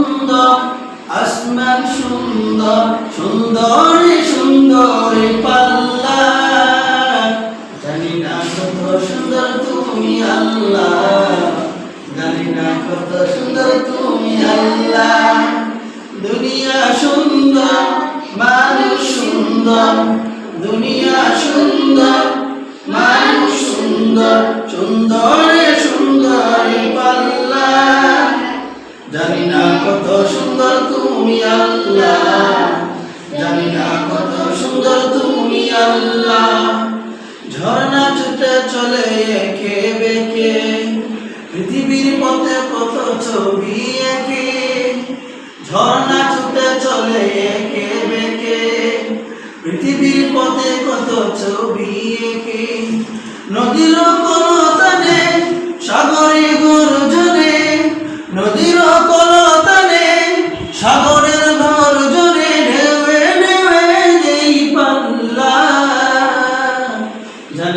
সুন্দর, আসমান সুন্দর, সুন্দরে সুন্দরে পাল্লা। জানি না কত সুন্দর তুমি আল্লাহ, জানি না কত সুন্দর তুমি আল্লাহ। দুনিয়া সুন্দর, মানুষ সুন্দর, দুনিয়া সুন্দর কত সুন্দর তুমি আল্লাহ। জানি না কত সুন্দর তুমি আল্লাহ। ঝর্ণা ছুটে চলে একে বেঁকে, পৃথিবীর পথে কত ছবি একে। ঝর্ণা ছুটে চলে একে বেঁকে, পৃথিবীর পথে কত ছবি একে। নদীর কোনো সাগরে গর্জনে, নদীর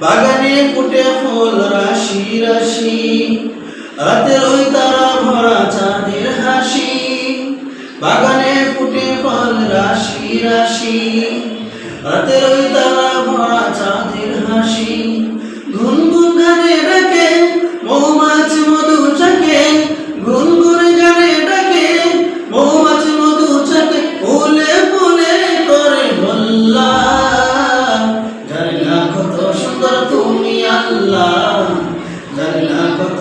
বাগানে ফুটে ফুল, রাশি রাশি। রাতের ওই তারা ভরা চাঁদের হাসি। বাগানে ফুটে ফল, রাশি রাশি। রাতের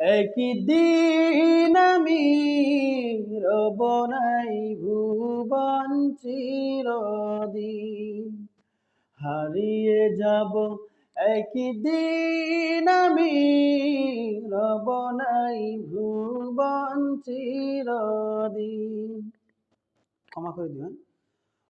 একদিন আমি রব নাই ভুবন চিরদিন। হারিয়ে যাব একদিন আমি রব নাই ভুবন চিরদিন। ক্ষমা করে দিবেন।